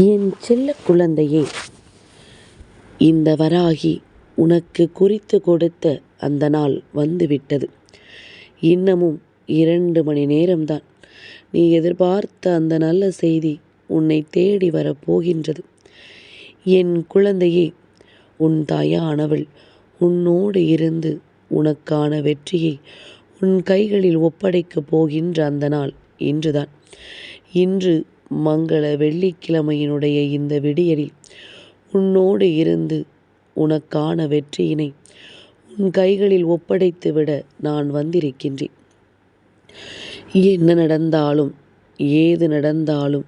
என் செல்ல குழந்தையே? இந்த வராகி உனக்கு குறித்து கொடுத்த அந்த நாள் வந்துவிட்டது. இன்னமும் இரண்டு மணி நேரம்தான். நீ எதிர்பார்த்த அந்த நல்ல செய்தி உன்னை தேடி வரப் போகின்றது. என் குழந்தையே உன் தாயானவள் உன்னோடு இருந்து உனக்கான வெற்றியை உன் கைகளில் ஒப்படைக்கப் போகின்ற அந்த நாள் இன்றுதான். இன்று மங்கள வெள்ளிக்கிழமையினுடைய இந்த விடியலில் உன்னோடு இருந்து உனக்கான வெற்றியினை உன் கைகளில் ஒப்படைத்துவிட நான் வந்திருக்கின்றேன். என்ன நடந்தாலும் ஏது நடந்தாலும்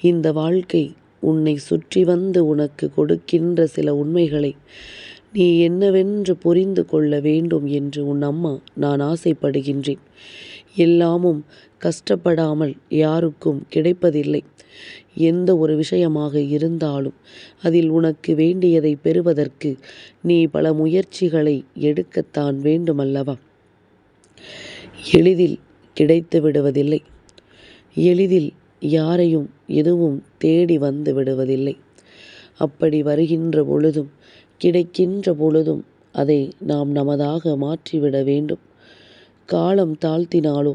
இந்த வாழ்க்கை உன்னை சுற்றி வந்து உனக்கு கொடுக்கின்ற சில உண்மைகளை நீ என்னவென்று புரிந்து கொள்ள வேண்டும் என்று உன் அம்மா நான் ஆசைப்படுகின்றேன். எல்லாமும் கஷ்டப்படாமல் யாருக்கும் கிடைப்பதில்லை. எந்த ஒரு விஷயமாக இருந்தாலும் அதில் உனக்கு வேண்டியதை பெறுவதற்கு நீ பல முயற்சிகளை எடுக்கத்தான் வேண்டுமல்லவா? எளிதில் கிடைத்து விடுவதில்லை. எளிதில் யாரையும் எதுவும் தேடி வந்து விடுவதில்லை. அப்படி வருகின்ற பொழுதும் கிடைக்கின்ற பொழுதும் அதை நாம் நமதாக மாற்றிவிட வேண்டும். காலம் தாழ்த்தினாலோ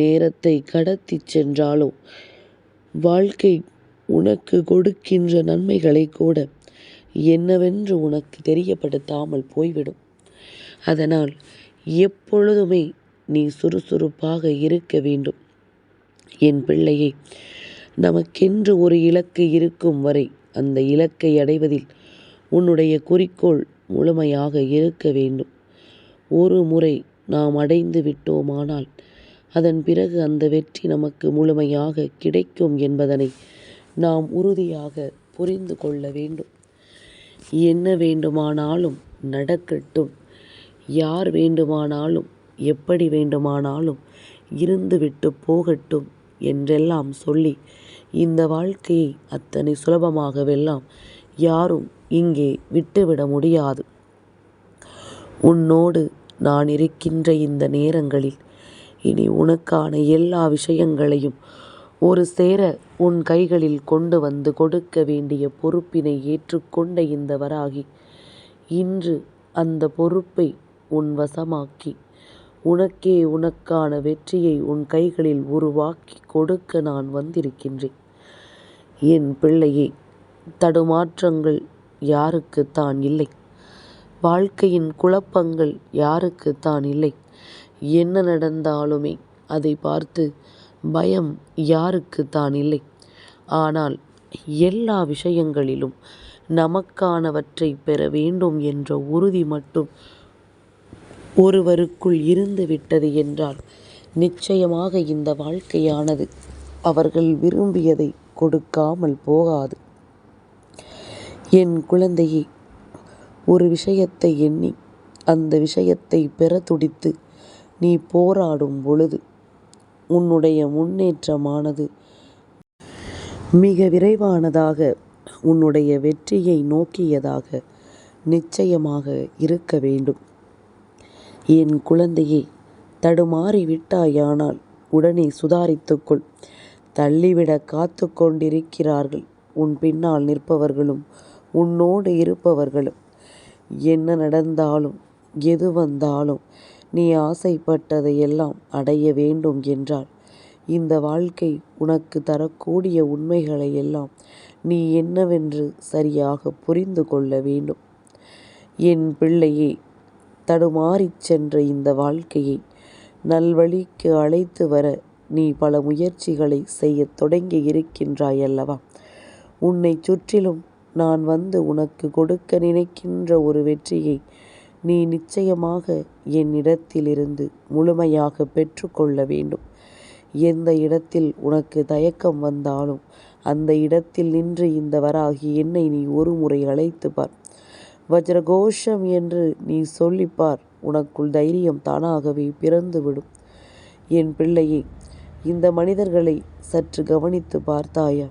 நேரத்தை கடத்தி சென்றாலோ வாழ்க்கை உனக்கு கொடுக்கின்ற நன்மைகளை கூட என்னவென்று உனக்கு தெரியப்படுத்தாமல் போய்விடும். அதனால் எப்பொழுதுமே நீ சுறுசுறுப்பாக இருக்க வேண்டும். என் பிள்ளையை நமக்கென்று ஒரு இலக்கு இருக்கும் வரை அந்த இலக்கை அடைவதில் உன்னுடைய குறிக்கோள் முழுமையாக இருக்க வேண்டும். ஒரு முறை நாம் அடைந்து விட்டோமானால் அதன் பிறகு அந்த வெற்றி நமக்கு முழுமையாக கிடைக்கும் என்பதனை நாம் உறுதியாக புரிந்து கொள்ள வேண்டும். என்ன வேண்டுமானாலும் நடக்கட்டும். யார் வேண்டுமானாலும் எப்படி வேண்டுமானாலும் இருந்துவிட்டு போகட்டும் என்றெல்லாம் சொல்லி இந்த வாழ்க்கையை அத்தனை சுலபமாகவெல்லாம் யாரும் இங்கே விட்டுவிட முடியாது. உன்னோடு நான் இருக்கின்ற இந்த நேரங்களில் இனி உனக்கான எல்லா விஷயங்களையும் ஒரு சேர உன் கைகளில் கொண்டு வந்து கொடுக்க வேண்டிய பொறுப்பினை ஏற்றுக்கொண்ட இந்த வராகி இன்று அந்த பொறுப்பை உன் வசமாக்கி உனக்கே உனக்கான வெற்றியை உன் கைகளில் உருவாக்கி கொடுக்க நான் வந்திருக்கின்றேன். என் பிள்ளையே தடுமாற்றங்கள் யாருக்கு தான் இல்லை? வாழ்க்கையின் குழப்பங்கள் யாருக்கு தான் இல்லை? என்ன நடந்தாலுமே அதை பார்த்து பயம் யாருக்கு தான் இல்லை. ஆனால் எல்லா விஷயங்களிலும் நமக்கானவற்றை பெற வேண்டும் என்ற உறுதி மட்டும் ஒருவருக்குள் இருந்து விட்டது என்றால் நிச்சயமாக இந்த வாழ்க்கையானது அவர்கள் விரும்பியதை கொடுக்காமல் போகாது. என் குழந்தையே ஒரு விஷயத்தை எண்ணி அந்த விஷயத்தை பெற துடித்து நீ போராடும் பொழுது உன்னுடைய முன்னேற்றமானது மிக விரைவானதாக உன்னுடைய வெற்றியை நோக்கியதாக நிச்சயமாக இருக்க வேண்டும். என் குழந்தையை தடுமாறி விட்டாயானால் உடனே சுதாரித்துக்கொள். தள்ளிவிட காத்து கொண்டிருக்கிறார்கள் உன் பின்னால் நிற்பவர்களும் உன்னோடு இருப்பவர்களும். என்ன நடந்தாலும் எது வந்தாலும் நீ ஆசைப்பட்டதையெல்லாம் அடைய வேண்டும் என்றால் இந்த வாழ்க்கை உனக்கு தரக்கூடிய உண்மைகளை எல்லாம் நீ என்னவென்று சரியாக புரிந்து கொள்ள வேண்டும். என் பிள்ளையே தடுமாறிச் சென்ற இந்த வாழ்க்கையை நல்வழிக்கு அழைத்து வர நீ பல முயற்சிகளை செய்யத் தொடங்கி இருக்கின்றாய் அல்லவா உன்னை சுற்றிலும் நான் வந்து உனக்கு கொடுக்க நினைக்கின்ற ஒரு வெற்றியை நீ நிச்சயமாக என்னிடத்திலிருந்து முழுமையாக பெற்றுக்கொள்ள வேண்டும். எந்த இடத்தில் உனக்கு தயக்கம் வந்தாலும் அந்த இடத்தில் நின்று இந்த வராகி என்னை நீ ஒரு முறை அழைத்து பார். வஜ்ரகோஷம் என்று நீ சொல்லிப்பார் உனக்குள் தைரியம் தானாகவே பிறந்துவிடும். என் பிள்ளையே இந்த மனிதர்களை சற்று கவனித்து பார்த்தாயா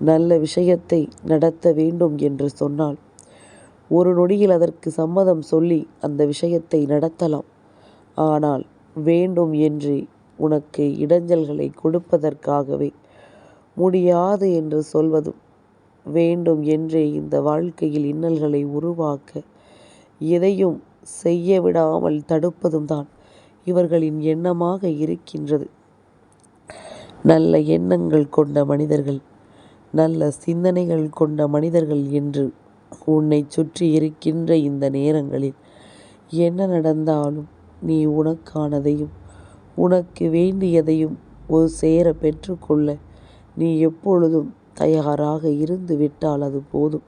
நல்ல விஷயத்தை நடத்த வேண்டும் என்று சொன்னால் ஒரு நொடியில் அதற்கு சம்மதம் சொல்லி அந்த விஷயத்தை நடத்தலாம். ஆனால் வேண்டும் என்று உனக்கு இடைஞ்சல்களை கொடுப்பதற்காகவே முடியாது என்று சொல்வதும் வேண்டும் என்றே இந்த வாழ்க்கையில் இன்னல்களை உருவாக்க எதையும் செய்ய விடாமல் தடுப்பதும் தான் இவர்களின் எண்ணமாக இருக்கின்றது. நல்ல எண்ணங்கள் கொண்ட மனிதர்கள் நல்ல சிந்தனைகள் கொண்ட மனிதர்கள் என்று உன்னை சுற்றி இருக்கின்ற இந்த நேரங்களில் என்ன நடந்தாலும் நீ உனக்கானதையும் உனக்கு வேண்டியதையும் ஒரு சேர பெற்றுக்கொள்ள நீ எப்பொழுதும் தயாராக இருந்து விட்டால் அது போதும்.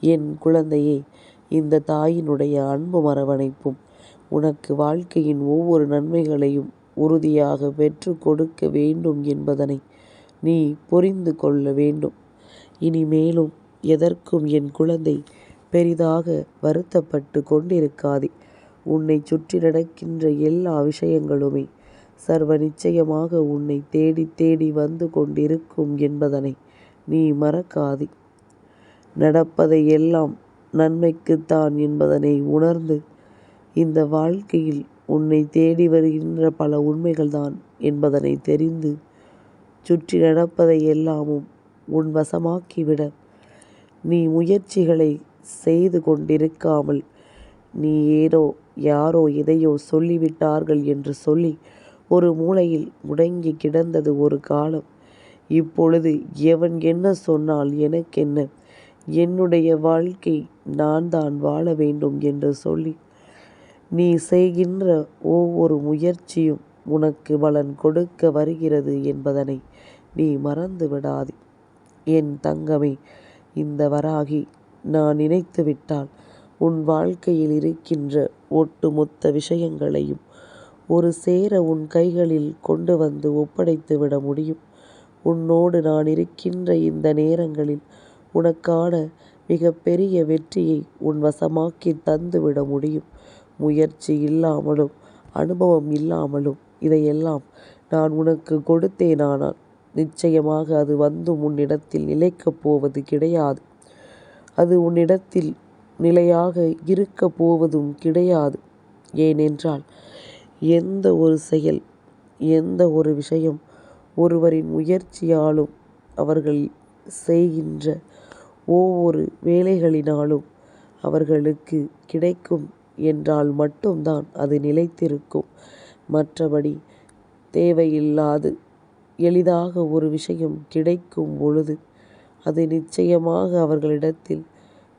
என் குழந்தையே இந்த தாயினுடைய அன்பு மரவணைப்பும் உனக்கு வாழ்க்கையின் ஒவ்வொரு நன்மைகளையும் உறுதியாக பெற்று கொடுக்க வேண்டும் என்பதனை நீ புரிந்து கொள்ள வேண்டும். இனிமேலும் எதற்கும் என் குழந்தை பெரிதாக வருத்தப்பட்டு கொண்டிருக்காதே. உன்னை சுற்றி நடக்கின்ற எல்லா விஷயங்களுமே சர்வ நிச்சயமாக உன்னை தேடி தேடி வந்து கொண்டிருக்கும் என்பதனை நீ மறக்காதே. நடப்பதை எல்லாம் நன்மைக்குத்தான் என்பதனை உணர்ந்து இந்த வாழ்க்கையில் உன்னை தேடி வருகின்ற பல உண்மைகள்தான் என்பதனை தெரிந்து சுற்றி நடப்பதை எல்லாமும் உன் வசமாக்கிவிட நீ முயற்சிகளை செய்து கொண்டிருக்காமல் நீ ஏதோ யாரோ எதையோ சொல்லிவிட்டார்கள் என்று சொல்லி ஒரு மூலையில் முடங்கி கிடந்தது ஒரு காலம். இப்பொழுது எவன் என்ன சொன்னால் எனக்கென்ன? என்னுடைய வாழ்க்கை நான் தான் வாழ வேண்டும் என்று சொல்லி நீ செய்கின்ற ஒவ்வொரு முயற்சியும் உனக்கு பலன் கொடுக்க வருகிறது என்பதனை நீ மறந்து விடாதே என் தங்கமே இந்த வராகி நான் நினைத்து விட்டால் உன் வாழ்க்கையில் இருக்கின்ற ஒட்டுமொத்த விஷயங்களையும் ஒரு சேர உன் கைகளில் கொண்டு வந்து ஒப்படைத்து விட முடியும். உன்னோடு நான் இருக்கின்ற இந்த நேரங்களில் உனக்கான மிகப்பெரிய வெற்றியை உன் வசமாக்கி தந்துவிட முடியும். முயற்சி இல்லாமலும் அனுபவம் இல்லாமலும் இதையெல்லாம் நான் உனக்கு கொடுத்தேனானால் நிச்சயமாக அது வந்து உன்னிடத்தில் நிலைக்கப் போவது கிடையாது. அது உன்னிடத்தில் நிலையாக இருக்கப் போவதும் கிடையாது. ஏனென்றால் எந்த ஒரு செயல் எந்த ஒரு விஷயம் ஒருவரின் முயற்சியாலும் அவர்கள் செய்கின்ற ஒவ்வொரு வேலைகளினாலும் அவர்களுக்கு கிடைக்கும் என்றால் மட்டும்தான் அது நிலைத்திருக்கும். மற்றபடி தேவையில்லாது எளிதாக ஒரு விஷயம் கிடைக்கும் பொழுது அது நிச்சயமாக அவர்களிடத்தில்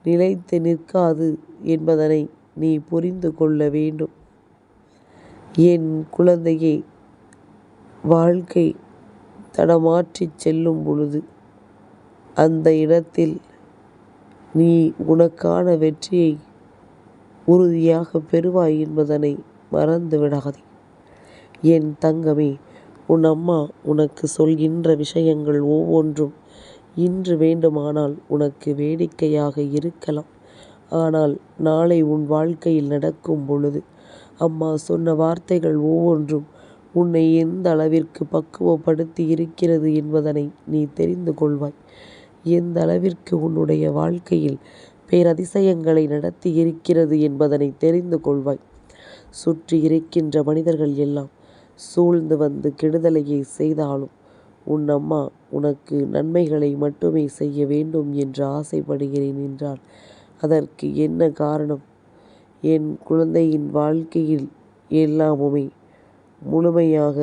நிலைத்து நிற்காது என்பதனை நீ புரிந்து கொள்ள வேண்டும். என் குழந்தையை வாழ்க்கை தடமாற்றிச் செல்லும் பொழுது அந்த இடத்தில் நீ உனக்கான வெற்றியை உறுதியாக பெறுவாய் என்பதனை மறந்து விடாதே என் தங்கமே உன் அம்மா உனக்கு சொல்கின்ற விஷயங்கள் ஒவ்வொன்றும் இன்று வேண்டுமானால் உனக்கு வேடிக்கையாக இருக்கலாம். ஆனால் நாளை உன் வாழ்க்கையில் நடக்கும் பொழுது அம்மா சொன்ன வார்த்தைகள் ஒவ்வொன்றும் உன்னை எந்த அளவிற்கு பக்குவப்படுத்தி இருக்கிறது என்பதனை நீ தெரிந்து கொள்வாய். எந்த அளவிற்கு உன்னுடைய வாழ்க்கையில் பேரதிசயங்களை நடத்தி இருக்கிறது என்பதனை தெரிந்து கொள்வாய். சுற்றி இருக்கின்ற மனிதர்கள் எல்லாம் சூழ்ந்து வந்து கெடுதலையே செய்தாலும் உன் அம்மா உனக்கு நன்மைகளை மட்டுமே செய்ய வேண்டும் என்று ஆசைப்படுகிறேன் என்றால் அதற்கு என்ன காரணம்? என் குழந்தையின் வாழ்க்கையில் எல்லாமுமே முழுமையாக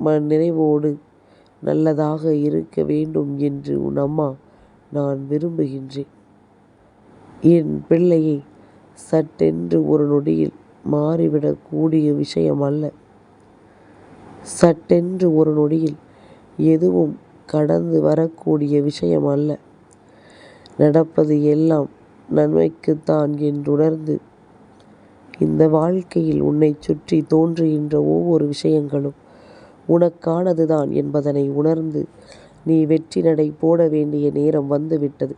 மன நிறைவோடு நல்லதாக இருக்க வேண்டும் என்று உன் அம்மா நான் விரும்புகின்றேன். என் பிள்ளையை சட்டென்று ஒரு நொடியில் மாறிவிடக்கூடிய விஷயம் அல்ல. சட்டென்று ஒரு நொடியில் எதுவும் கடந்து வரக்கூடிய விஷயம் அல்ல. நடப்பது எல்லாம் நன்மைக்குத்தான் என்றுணர்ந்து இந்த வாழ்க்கையில் உன்னை சுற்றி தோன்றுகின்ற ஒவ்வொரு விஷயங்களும் உனக்கானதுதான் என்பதனை உணர்ந்து நீ வெற்றி நடை போட வேண்டிய நேரம் வந்துவிட்டது.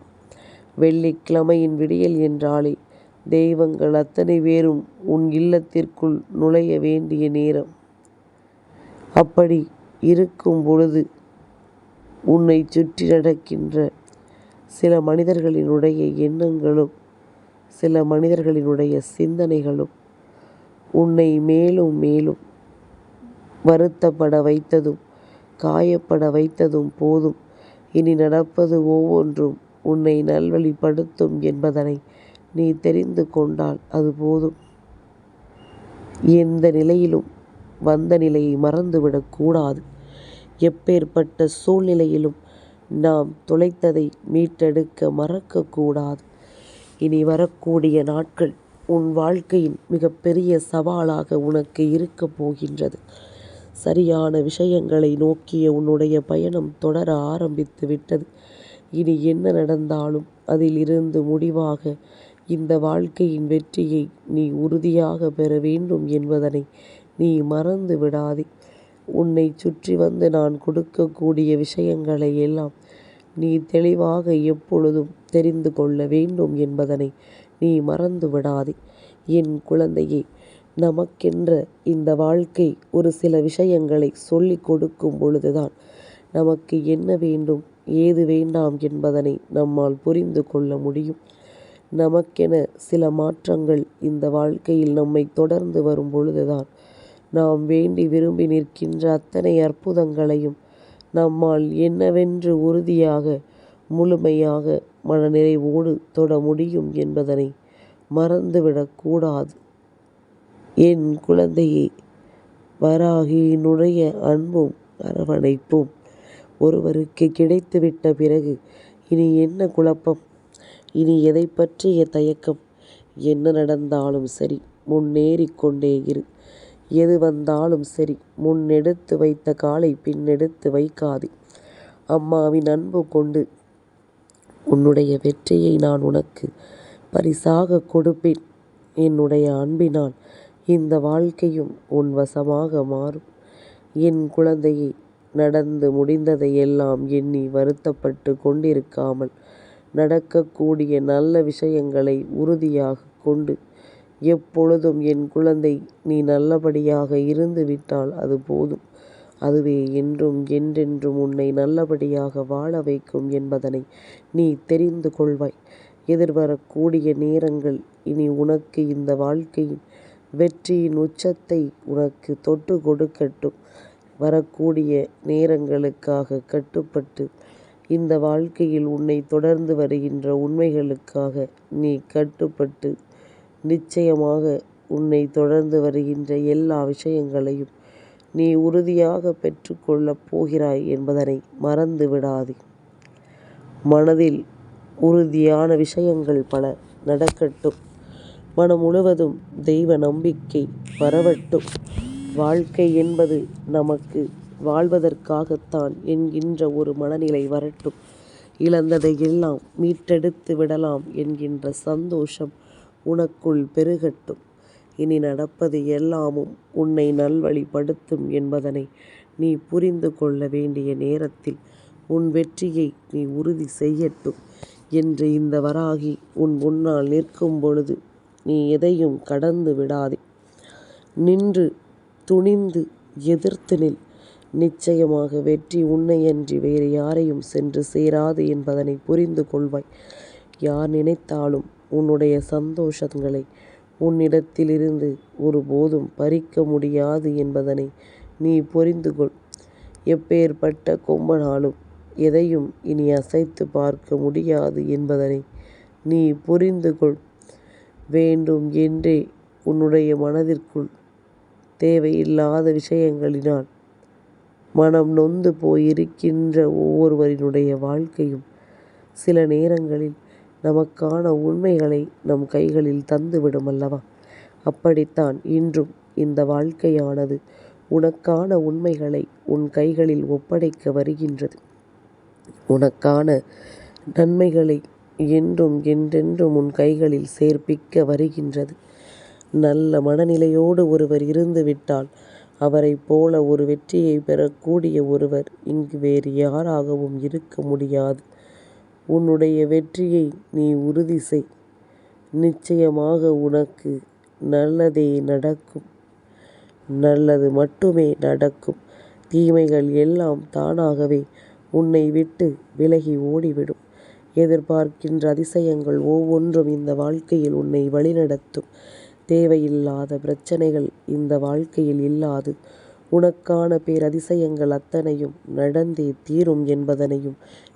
வெள்ளிக்கிழமையின் விடியல் என்றாலே தெய்வங்கள் அத்தனை பேரும் உன் இல்லத்திற்குள் நுழைய வேண்டிய நேரம். அப்படி இருக்கும் பொழுது உன்னை சுற்றி நடக்கின்ற சில மனிதர்களினுடைய எண்ணங்களும் சில மனிதர்களினுடைய சிந்தனைகளும் உன்னை மேலும் மேலும் வருத்தப்பட வைத்ததும் காயப்பட வைத்ததும் போதும் இனி நடப்பது ஒவ்வொன்றும் உன்னை நல்வழிப்படுத்தும் என்பதனை நீ தெரிந்து கொண்டால் அது போதும். எந்த நிலையிலும் வந்த நிலையை மறந்துவிடக் கூடாது. எப்பேற்பட்ட சூழ்நிலையிலும் நாம் தொலைத்ததை மீட்டெடுக்க மறக்கக்கூடாது இனி வரக்கூடிய நாட்கள் உன் வாழ்க்கையின் மிகப்பெரிய சவாலாக உனக்கு இருக்கப் போகின்றது. சரியான விஷயங்களை நோக்கிய உன்னுடைய பயணம் தொடர ஆரம்பித்து விட்டது. இனி என்ன நடந்தாலும் அதில் இருந்து முடிவாக இந்த வாழ்க்கையின் வெற்றியை நீ உறுதியாக பெற வேண்டும் என்பதனை நீ மறந்து விடாதே. உன்னைச் சுற்றி வந்து நான் கொடுக்கக்கூடிய விஷயங்களை எல்லாம் நீ தெளிவாக எப்பொழுதும் தெரிந்து கொள்ள வேண்டும் என்பதனை நீ மறந்து விடாதே. என் குழந்தையே நமக்கென்ற இந்த வாழ்க்கை ஒரு சில விஷயங்களை சொல்லிக் கொடுக்கும் பொழுதுதான் நமக்கு என்ன வேண்டும் ஏது வேண்டாம் என்பதனை நம்மால் புரிந்து கொள்ள முடியும். நமக்கென சில மாற்றங்கள் இந்த வாழ்க்கையில் நம்மை தொடர்ந்து வரும் பொழுதுதான் நாம் வேண்டி விரும்பி நிற்கின்ற அத்தனை அற்புதங்களையும் நம்மால் என்னவென்று உறுதியாக முழுமையாக மனநிறைவோடு தொட முடியும் என்பதனை மறந்துவிடக்கூடாது என் குழந்தையே வராகியினுடைய அன்பும் அரவணைப்பும் ஒருவருக்கு கிடைத்துவிட்ட பிறகு இனி என்ன குழப்பம்? இனி எதை பற்றிய தயக்கம்? என்ன நடந்தாலும் சரி முன்னேறி கொண்டே இரு. எது வந்தாலும் சரி முன்னெடுத்து வைத்த காலை பின்னெடுத்து வைக்காதே. அம்மாவின் அன்பு கொண்டு உன்னுடைய வெற்றியை நான் உனக்கு பரிசாக கொடுப்பேன். என்னுடைய அன்பினால் இந்த வாழ்க்கையும் உன் வசமாக மாறும். என் குழந்தையை நடந்து முடிந்ததை எல்லாம் எண்ணி வருத்தப்பட்டுக் கொண்டிருக்காமல் நடக்கக்கூடிய நல்ல விஷயங்களை உறுதியாகக் கொண்டு எப்பொழுதும் என் குழந்தை நீ நல்லபடியாக இருந்து விட்டால் அது போதும். அதுவே என்றும் என்றென்றும் உன்னை நல்லபடியாக வாழ வைக்கும் என்பதனை நீ தெரிந்து கொள்வாய். எதிர்வரக்கூடிய நேரங்கள் இனி உனக்கு இந்த வாழ்க்கையின் வெற்றியின் உச்சத்தை உனக்கு தொட்டு கொடுக்கட்டும். வரக்கூடிய நேரங்களுக்காக கட்டுப்பட்டு இந்த வாழ்க்கையில் உன்னை தொடர்ந்து வருகின்ற உண்மைகளுக்காக நீ கட்டுப்பட்டு நிச்சயமாக உன்னை தொடர்ந்து வருகின்ற எல்லா விஷயங்களையும் நீ உறுதியாக பெற்றுக்கொள்ளப் போகிறாய் என்பதனை மறந்து விடாதே. மனதில் உறுதியான விஷயங்கள் பல நடக்கட்டும். மனம் முழுவதும் தெய்வ நம்பிக்கை பரவட்டும். வாழ்க்கை என்பது நமக்கு வாழ்வதற்காகத்தான் என்கின்ற ஒரு மனநிலை வரட்டும். இழந்ததை எல்லாம் மீட்டெடுத்து விடலாம் என்கின்ற சந்தோஷம் உனக்குள் பெருகட்டும். இனி நடப்பது எல்லாமும் உன்னை நல்வழிப்படுத்தும் என்பதனை நீ புரிந்து கொள்ள வேண்டிய நேரத்தில் உன் வெற்றியை நீ உறுதி செய்யட்டும் என்று இந்த வராகி உன் முன்னால் நிற்கும் பொழுது நீ எதையும் கடந்து விடாதே. நின்று துணிந்து எதிர்த்து நில். நிச்சயமாக வெற்றி உன்னையன்றி வேறு யாரையும் சென்று சேராது என்பதனை புரிந்து கொள்வாய். யார் நினைத்தாலும் உன்னுடைய சந்தோஷங்களை உன்னிடத்திலிருந்து ஒருபோதும் பறிக்க முடியாது என்பதனை நீ புரிந்து கொள். எப்பேற்பட்ட கொம்பனாலும் எதையும் இனி அசைத்து பார்க்க முடியாது என்பதனை நீ புரிந்து கொள். வேண்டும் என்றே உன்னுடைய மனதிற்குள் தேவையில்லாத விஷயங்களினால் மனம் நொந்து போயிருக்கின்ற ஒவ்வொருவரினுடைய வாழ்க்கையும் சில நேரங்களில் நமக்கான உண்மைகளை நம் கைகளில் தந்துவிடும் அல்லவா? அப்படித்தான் இன்றும் இந்த வாழ்க்கையானது உனக்கான உண்மைகளை உன் கைகளில் ஒப்படைக்க வருகின்றது. உனக்கான நன்மைகளை என்றும் என்றென்றும் உன் கைகளில் சேர்ப்பிக்க வருகின்றது. நல்ல மனநிலையோடு ஒருவர் இருந்துவிட்டால் அவரை அவரைப் போல ஒரு வெற்றியைப் பெறக்கூடிய ஒருவர் இங்கு வேறு யாராகவும் இருக்க முடியாது. உன்னுடைய வெற்றியை நீ உறுதி செய். நிச்சயமாக உனக்கு நல்லதே நடக்கும். நல்லது மட்டுமே நடக்கும். தீமைகள் எல்லாம் தானாகவே உன்னை விட்டு விலகி ஓடிவிடும். எதிர்பார்க்கின்ற அதிசயங்கள் ஒவ்வொன்றும் இந்த வாழ்க்கையில் உன்னை வழிநடத்தும். தேவையில்லாத பிரச்சனைகள் இந்த வாழ்க்கையில் இல்லாது உனக்கான பேரதிசயங்கள் அத்தனையும் நடந்தே தீரும் என்பதனையும்